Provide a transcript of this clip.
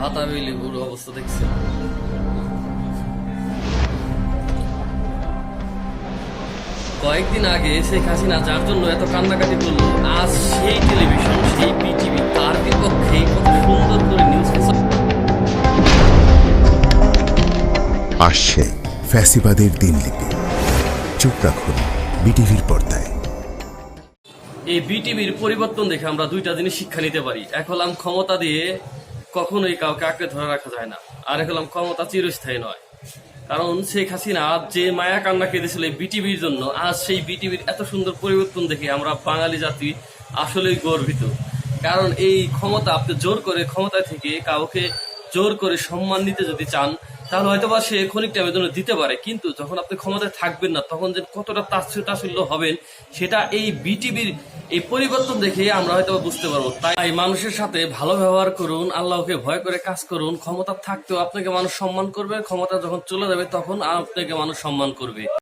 বাতাবি লেবুর অবস্থা দেখছেন কয়েকদিন আগে শেখ হাসিনা যার জন্য এত কান্নাকাটি করল আজ সেই টেলিভিশন সেই পিটিভি তার বিপক্ষে কত সুন্দর করে নিউজ আসছে ফ্যাসিবাদের দিনলিপি চোখ রাখুন বিটিভির পর্দায়। এই বিটিভির পরিবর্তন দেখে আমরা দুইটা জিনিস শিক্ষা নিতে পারি। এক হলাম ক্ষমতা দিয়ে কখনোই কাউকে আঁকড়ে ধরে রাখা যায় না। আর এক হলাম ক্ষমতা চিরস্থায়ী নয়। কারণ শেখ হাসিনা যে মায়া কান্না কেঁদেছিল এই বিটিভির জন্য, আজ সেই বিটিভির এত সুন্দর পরিবর্তন দেখে আমরা বাঙালি জাতি আসলেই গর্বিত। কারণ এই ক্ষমতা আপনি জোর করে ক্ষমতা থেকে কাউকে জোর করে সম্মান নিতে যদি চান, তাহলে হয়তো বা সে ক্ষণিক টাইমের জন্য দিতে পারে। কিন্তু যখন আপনি ক্ষমতায় থাকবেন না, তখন যে কতটা তাচ্ছু তাচ্ছল্য হবেন, সেটা এই বিটিভির এই পরিবর্তন দেখে আমরা হয়তো বুঝতে পারব। তাই মানুষের সাথে ভালো ব্যবহার করুন, আল্লাহকে ভয় করে কাজ করুন, ক্ষমতা থাকতেও আপনাকে মানুষ সম্মান করবে, ক্ষমতা যখন চলে যাবে তখন আপনাকে মানুষ সম্মান করবে।